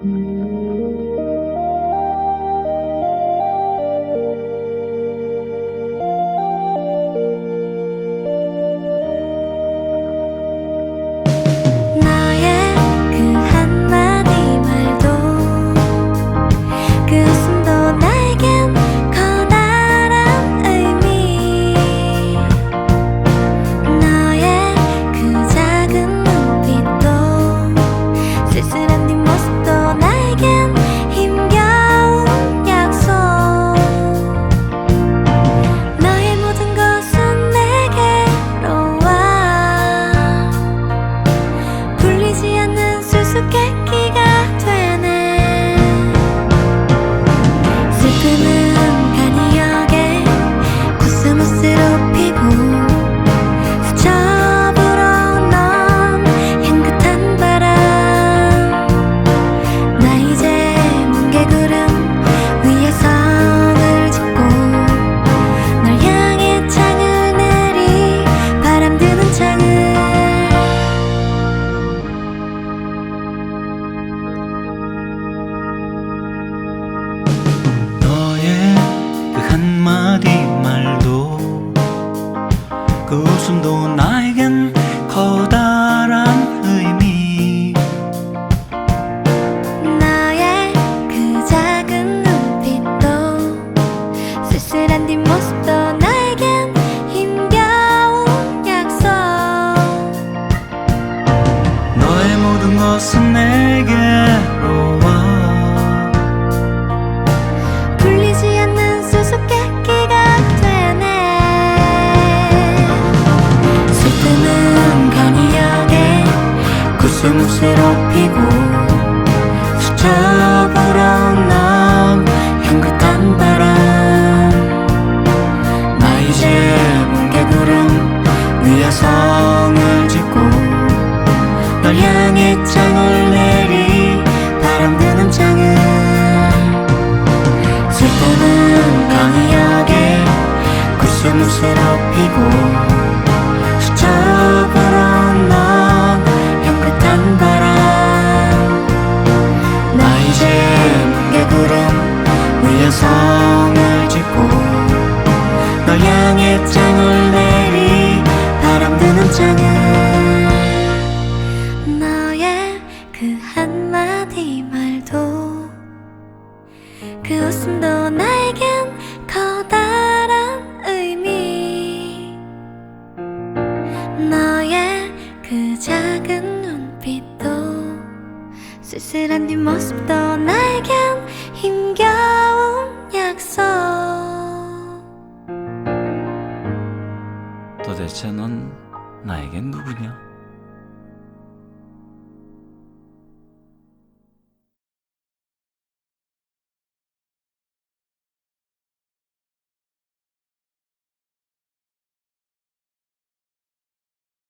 너의 그 웃음도 나에겐 커다란 의미. 너의 그 작은 눈빛도 쓸쓸한 뒷모습도 나에겐 힘겨운 약속. 너의 모든 것은 내게로 코스모스로 피고 스쳐 불어온 넌 향긋한 바람. 나 이제 뭉게구름 위에 성을 짓고 널 향해 창을 내리 바람 드는 창을. 슬픔은 강이역에 코스모스로 피고 짓고 널 향해 창을 내리 바람 드는 창을. 너의 그 한마디 말도 그 웃음도 나에겐 커다란 의미. 너의 그 작은 눈빛도 쓸쓸한 뒷모습도 나에겐 힘겨 대체 넌 나에겐 누구냐?